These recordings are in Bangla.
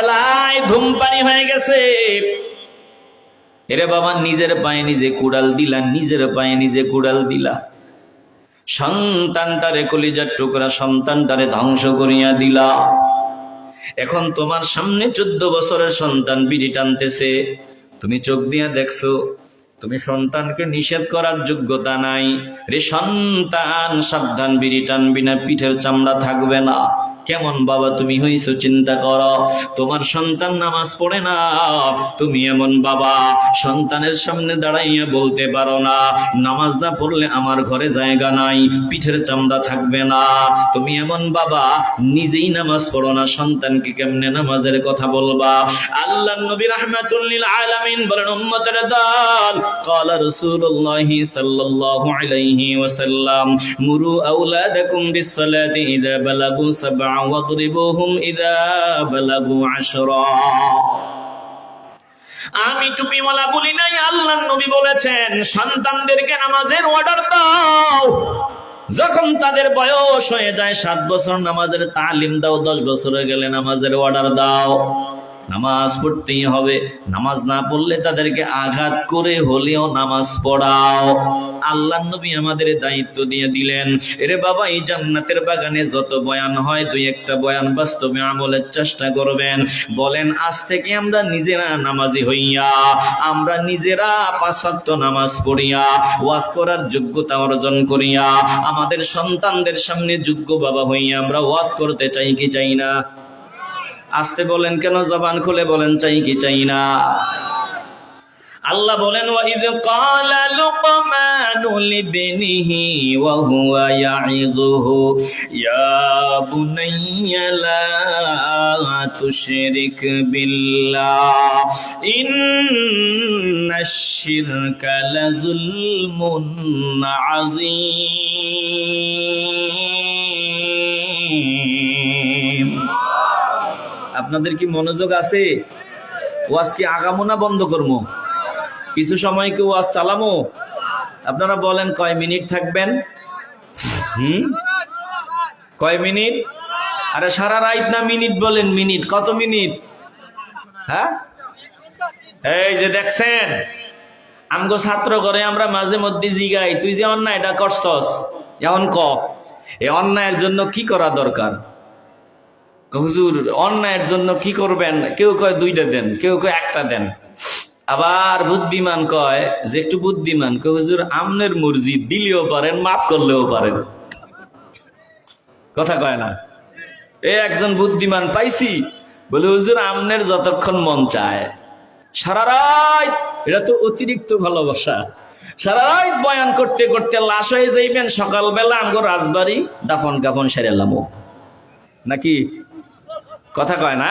ছোটবেলায় ধূমপানি হয়ে গেছে। এরে বাবা, নিজের পায়ে নিজে কুড়াল দিলা, নিজের পায়ে নিজে কুড়াল দিলা। সন্তানটারে কলিজার টুকরা সন্তানটারে ধ্বংস করিয়া দিলা। এখন তোমার সামনে চোদ্দ বছরের সন্তান বিড়ি টানতেছে। তুমি চোখ দিয়া দেখছ, তুমি সন্তানকে নিষেধ করার যোগ্যতা নাই। রে সন্তান, সাবধান, বিড়ি টানবি না, পিঠের চামড়া থাকবে না। কেমন বাবা তুমি হইছো চিন্তা করো? তোমার সন্তান নামাজ পড়ে না। তুমি এমন বাবা, সন্তানের সামনে দাঁড়াইয়া বলতে পারো না। নামাজ না পড়লে আমার ঘরে জায়গা নাই, পিঠের চামড়া থাকবে না। তুমি এমন বাবা, নিজেই নামাজ পড়ো না, সন্তানকে কেমনে নামাজের কথা বলবা? আল্লাহ নবী রাহমাতুল্লিল আলমিন বলেন, উম্মতের দল। ক্বালা রাসূলুল্লাহি সাল্লাল্লাহু আলাইহি ওয়াসাল্লাম, মুরু আউলা দেখুন বিশ্বালা ইযা বালাগু সাবআ আমি টুপিওয়ালা বলি নাই, আল্লাহ নবী বলেছেন, সন্তানদেরকে নামাজের অর্ডার দাও। যখন তাদের বয়স হয়ে যায়, সাত বছর নামাজের তালিম দাও, দশ বছর গেলে নামাজের অর্ডার দাও। নামাজ পড়তেই হবে। নামাজ না পড়লে তাদেরকে আঘাত করে হলেও নামাজ পড়াও। আল্লাহ নবী আমাদের দায়িত্ব দিয়ে দিলেন। এরে বাবা, এই জান্নাতের বাগানে যত বয়ান হয়, দুই একটা বয়ান বাস্তবে আমলের চেষ্টা করবেন। বলেন, আজ থেকে আমরা নিজেরা নামাজি হইয়া, আমরা নিজেরা পাঁচত্ব নামাজ পড়িয়া, ওয়াজ করার যোগ্যতা অর্জন করিয়া, আমাদের সন্তানদের সামনে যোগ্য বাবা হইয়া আমরা ওয়াজ করতে চাই কি চাই না? আসতে বলেন, কেন জবান খুলে বলেন, চাই কি চাই না? আল্লাহ বলেন, ওয়াইদ ক্বালা লুকমানু লিবনিহি ওয়া হুয়া ইয়াইযুহু ইয়া বুনাইয়া লা তুশরিক বিল্লাহ ইন্নাশ শিরকা লাযুলমুন আযীম. আপনাদের কি মনোযোগ আছে? ওয়াজ কি আগামো না বন্ধ করব কিছু সময় কি ওয়াজ চালামো? আপনারা বলেন কয় মিনিট থাকবেন? হুম? কয় মিনিট? আরে সারা রাত না মিনিট বলেন, মিনিট। কত মিনিট? হ্যাঁ? এই যে দেখছেন, আমগো ছাত্র করে আমরা মাঝে মধ্যে জিগাই, তুই যে অন্যায়টা করছস, এখন ক? এ অন্যায়ের জন্য কি করা দরকার? হুজুর, অন্যায়ের জন্য কি করবেন? কেউ কয় দুইটা দেন, কেউ কয় একটা দেন। আবার বুদ্ধিমান কয় যে একটু বুদ্ধিমান, কয়, হুজুর, আমনের মুরজি দিলেও পারেন, মাফ করলেও পারেন। কথা কয় না। এ একজন বুদ্ধিমান পাইছি, বলে, হুজুর, আমনের যতক্ষণ মন চায়। সারা রাত, এটা তো অতিরিক্ত ভালোবাসা। সারা রাত বয়ান করতে করতে লাশ হয়ে যাইবেন, সকালবেলা আমগো রাজবাড়ি দাফন কাফন সেরেলাম নাকি? কথা কয় না?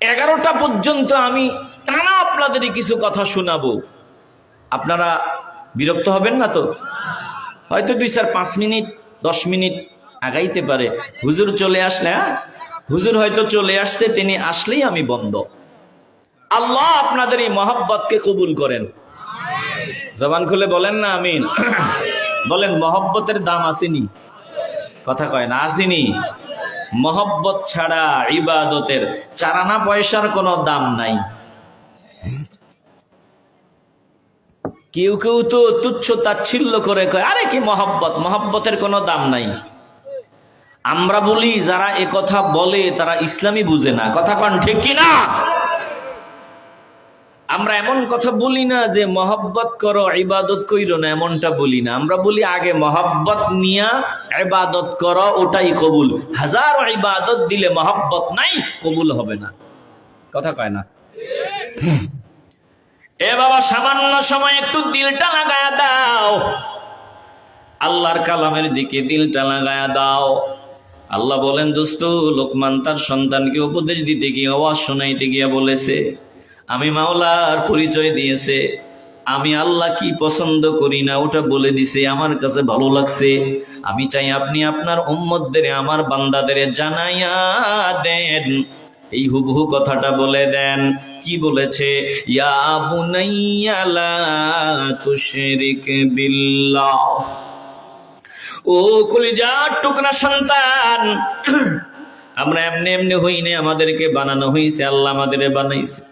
এগারোটা পর্যন্ত আমি টানা আপনাদেরই কিছু কথা শোনাবো। আপনারা বিরক্ত হবেন না তো? হয়তো দুই চার পাঁচ মিনিট, দশ মিনিট আগাইতে পারে। হুজুর চলে আসলে হ্যাঁ? হুজুর হয়তো চলে আসছে, তিনি আসলেই আমি বন্ধ। আল্লাহ আপনাদের এই মহব্বতকে কবুল করেন। জবান খুলে বলেন না, আমিন। বলেন, মহব্বতের দাম আসেনি। কথা কয় না, আসেনি। মহব্বত ছাড়া ইবাদতের চারানা পয়সার কোনো দাম নাই। কেউ কেউ তো তুচ্ছ তাচ্ছিল্য করে কয়, আরে কি মহব্বত? মহব্বতের কোনো দাম নাই। আমরা বলি, যারা কথা বলে তারা ইসলামী বুঝে না। কথা কন, ঠিক কি না আমরা এমন কথা বলি না যে মহব্বত করো, ইবাদত কইরো না, এমনটা বলি না। আমরা বলি আগে মহব্বত নিয়া ইবাদত করো, ওটাই কবুল। হাজার ইবাদত দিলে মহব্বত নাই, কবুল হবে না। কথা কয় না? এ বাবা, সামান্য সময় একটু দিলটা লাগায়া দাও। আল্লাহর কালামের দিকে দিলটা লাগায়া দাও। আল্লাহ বলেন, দোস্ত, লোকমান তার সন্তানকে উপদেশ দিতে গিয়ে, আওয়াজ শোনাইতে গিয়া বলেছে আমি মাওলার পরিচয় দিয়েছে। আমি আল্লাহ কি পছন্দ করি না, ওটা বলে দিছে, আমার কাছে ভালো লাগছে। আমি চাই আপনি আপনার উম্মতদের, আমার বান্দাদের জানাইয়া দেন। এই হুবহু কথাটা বলে দেন। কি বলেছে? ও সন্তান, আমরা এমনি এমনি হই নাই, আমাদেরকে বানানো হয়েছে আল্লাহ আমাদের বানাইছে।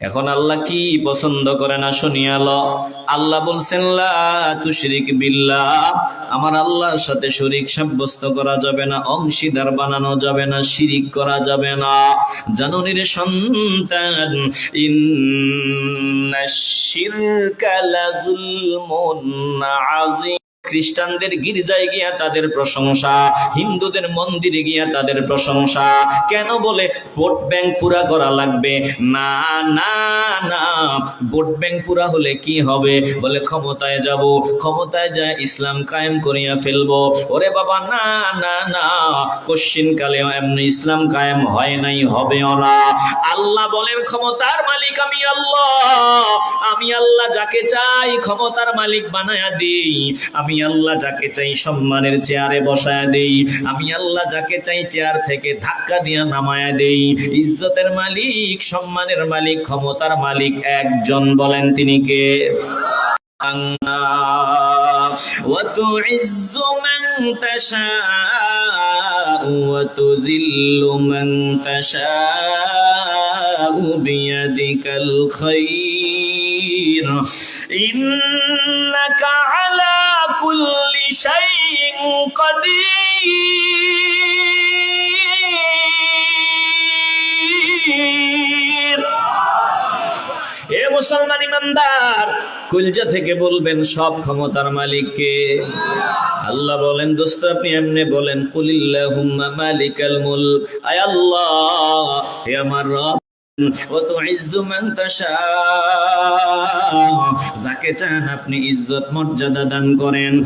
এখন আল্লাহ কি পছন্দ করে না শুনিয়াল আল্লাহ বলছেন তুশরিক আমার আল্লাহর সাথে শরিক সাব্যস্ত করা যাবে না, অংশীদার বানানো যাবে না, শিরিক করা যাবে না। জাননীর সন্তান আযীম। খ্রিস্টানদের গির্জায় গিয়া তাদের প্রশংসা, হিন্দুদের মন্দিরে গিয়া তাদের প্রশংসা। কেন বলে, ভোট ব্যাংক পুরা করা লাগবে। না না না, ভোট ব্যাংক পুরা হলে কি হবে? বলে, ক্ষমতায় যাব। ক্ষমতায় যায় ইসলাম কায়েম করিয়া ফেলব। ওরে বাবা, না না না কশ্চিন কালে এমনি ইসলাম কায়েম হয় নাই, হবে না। আল্লাহ বলেন, ক্ষমতার মালিক আমি আল্লাহ। আমি আল্লাহ যাকে চাই, ক্ষমতার মালিক বানায়া দিই। আমি আল্লাহ যাকে চাই সম্মানের চেয়ারে বসায়া দেই আমি আল্লাহ যাকে চাই চেয়ার থেকে ধাক্কা দিয়া নামায়া দেই ইজ্জতের মালিক সম্মানের মালিক ক্ষমতার মালিক একজন বলেন তিনি কে وتعز من تشاء وتذل من تشاء بيدك الخير إنك على كل شيء قدير এ মুসলমান ইমানদার কুলজা থেকে বলবেন সব ক্ষমতার মালিককে আল্লাহ বলেন দোস্ত আপনি এমনি বলেন কুলিল্লাহুম্মা মালিকাল মুলক আয় আল্লাহ হে আমার রব وتعز من تشاء যাকে চান আপনি ইজ্জত মর্যাদা দান করেন।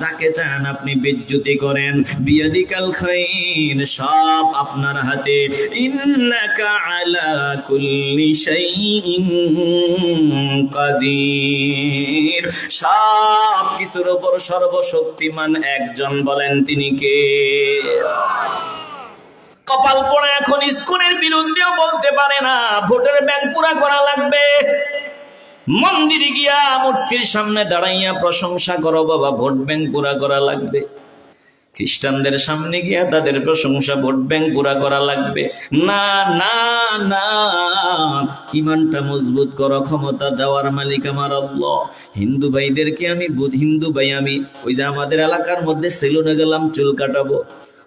যাকে চান আপনি বিদ্যুতি করেন। বিয়াদিকাল খাইন সব আপনার হাতে। ইন্নাকা আলা কুল্লি শাইইন কাদির। সব কিছুর উপর সর্বশক্তিমান একজন বলেন তিনি কে? কপাল পড়ে এখন স্কুলের বিরুদ্ধেও বলতে পারে না। ভোটের ব্যাংক পুরা করা লাগবে। মন্দিরে গিয়া মূর্তির সামনে দাঁড়াইয়া প্রশংসা করো, বাবা, ভোট ব্যাংক পুরা করা লাগবে। খ্রিস্টানদের সামনে গিয়া তাদের প্রশংসা ভোট ব্যাংক পুরা করা লাগবে। না না না, ইমানটা মজবুত করো, ক্ষমতা দেওয়ার মালিক আমার হিন্দু ভাইদেরকে আমি হিন্দু ভাই আমি, ওই যে আমাদের এলাকার মধ্যে সেলুনে গেলাম, চুল কাটাবো।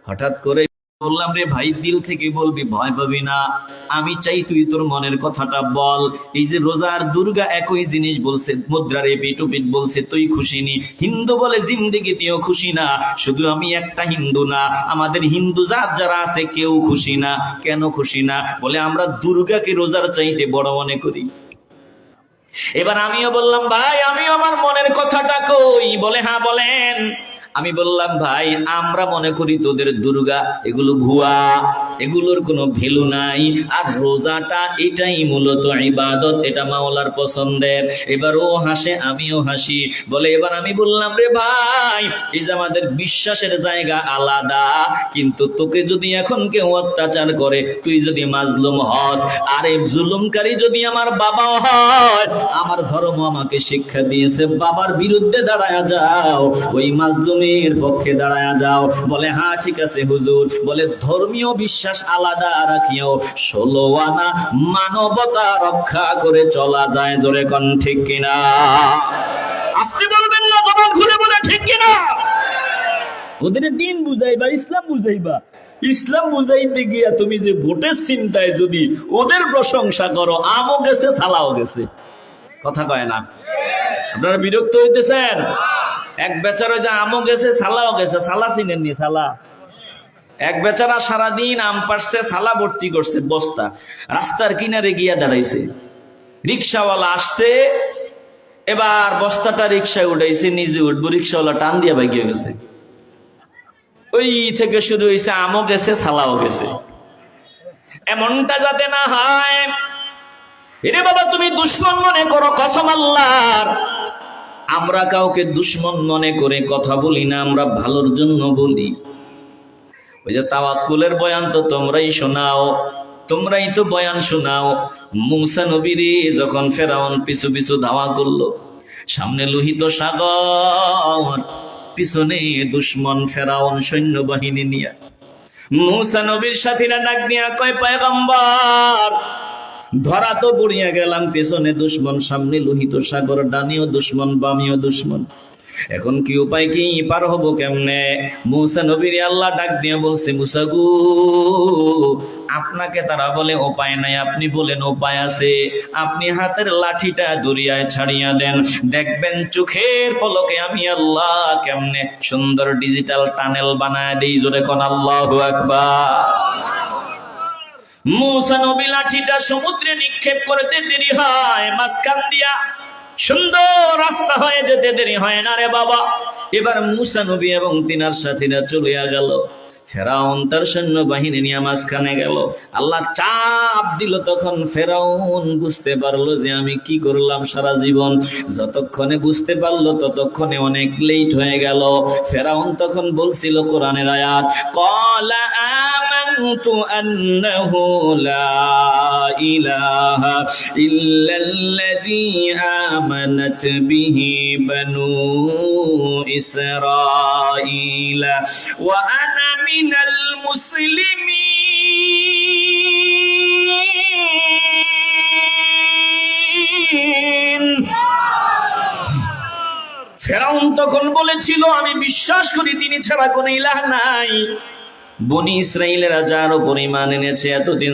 হঠাৎ করে বললাম, রে ভাই, দিল থেকে বলবি, ভয় পাবি না। আমি চাই তুই তোর মনের কথাটা বল। এই যে রোজার দুর্গা একই জিনিস বলছে, মুদ্রার এপিট ওপিট বলছে, তুই খুশি নি। হিন্দু বলে জিন্দিগিতেও খুশি না। শুধু আমি একটা হিন্দু না, আমাদের হিন্দু জাত যারা আছে, কেউ খুশি না। কেন খুশি না? বলে, আমরা দুর্গাকে রোজার চাইতে বড় মনে করি। এবার আমিও বললাম, ভাই, আমিও আমার মনের কথাটা কই? বলে হ্যাঁ বলেন। আমি বললাম, ভাই, আমরা মনে করি তোদের দুর্গা, এগুলো ভুয়া, এগুলোর কোনো ভ্যালু নাই। আর রোজাটা এটাই মূলত ইবাদত, এটা মাওলার পছন্দের। এবার ও হাসে, আমিও হাসি। বলে এবার আমি বললাম, রে ভাই, এই যে আমাদের বিশ্বাসের জায়গা আলাদা, কিন্তু তোকে যদি এখন কেউ অত্যাচার করে, তুই যদি মাজলুম হস, আর এই জুলুমকারী যদি আমার বাবা হয়, আমার ধর্ম আমাকে শিক্ষা দিয়েছে, বাবার বিরুদ্ধে দাঁড়ায়া যাও। ওই মাজলুমের পক্ষে দাঁড়ায়া যাও। বলে হ্যাঁ ঠিক আছে, হুজুর। বলে, ধর্মীয় বিশ্বাস আলাদা রাখিও। ষোলো আনা মানবতা রক্ষা করে চলা যায় জোরে কন, ঠিক কিনা? আসতে বলবেন না, জবান খুলে বলে, ঠিক কিনা? ওদের দিন বুঝাইবা, ইসলাম বুঝাইবা। ইসলাম বুঝাইতে গিয়া তুমি যে ভোটের চিন্তায় যদি ওদের প্রশংসা করো, আমও গেছে, সালাও গেছে। কথা কয় না? আপনারা বিরক্ত হইতেছেন? এক বেচারা যে আমও গেছে, সালাও গেছে, সালা চিনেননি, সালা? এক বেচারা সারাদিন আম পারছে সালা ভর্তি করছে, বস্তা। রাস্তার কিনারে গিয়া দাঁড়াইছে। রিক্সাওয়ালা আসছে, এবার বস্তাটা রিক্সায় উঠাইছে, নিজে উঠবো, রিক্সাওয়ালা টান দিয়া ভাগিয়ে গেছে। ওই থেকে শুরু হয়েছে আমও গেছে, সালাও গেছে। এমনটা যাতে না হয়। এরে বাবা, তুমি দুশ্মন মনে করো, কসম আল্লাহর। আমরা কাউকে দুশ্মন মনে করে কথা বলি না, আমরা ভালোর জন্য বলি। ওই যে তাওয়াক্কুলের বয়ান তো তোমরাই শোনাও, তোমরাই তো বয়ান শোনাও। মুসা নবীরে যখন ফেরাউন পিছু পিছু ধাওয়া করল, সামনে লোহিত সাগর, পিছনে দুশ্মন ফেরাউন সৈন্যবাহিনী নিয়ে। মুসা নবীর সাথীরা ডাক দিয়া কয়, পয়গম্বর ধরা তো বুড়িয়া গেলাম, পেছনে দুশ্মন, সামনে লোহিত সাগর, ডানিও দুশ্মন, বামিও দুশ্মন। এখন কি উপায় কি? পার হব কেমনে? মুসা নবীর আল্লাহ ডাক দিয়ে বলছে, মুসা গু, আপনাকে তারা বলে উপায় নাই, আপনি বলেন উপায় আছে। আপনি হাতের লাঠিটা দরিয়ায় ছাড়িয়া দেন। দেখবেন চোখের পলকে আমি আল্লাহ কেমনে সুন্দর ডিজিটাল টানেল বানায় দিই, জোরে কোন আল্লাহ আকবার। মুসা নবী লাঠিটা সমুদ্রে নিক্ষেপ করতে দেরি হয়, মাঝখান দিয়া সুন্দর রাস্তা হয়ে যেতে দেরি হয় না রে বাবা। এবার মুসা নবী এবং তিনার সাথীরা চলিয়া গেল। ফেরাউন তার সৈন্য বাহিনী নিয়ে মাঝখানে গেল। আল্লাহ চাপ দিল, তখন ফেরাউন বুঝতে পারল যে আমি কি করলাম সারা জীবন। যতক্ষণে বুঝতে পারল, ততক্ষণে অনেক লেট হয়ে গেল। ফেরাউন তখন বলছিল, কোরআনের আয়াত, কলা آمنت أنه لا إله إلا الذي آمنت به بنو إسرائيل وأنا من المسلمين ফেরাউন তখন বলেছিল আমি বিশ্বাস করি তিনি ছাড়া কোনো ইলাহ নাই বনি ইসরায়েলেরা যার উপর ইমান এনেছে এতদিন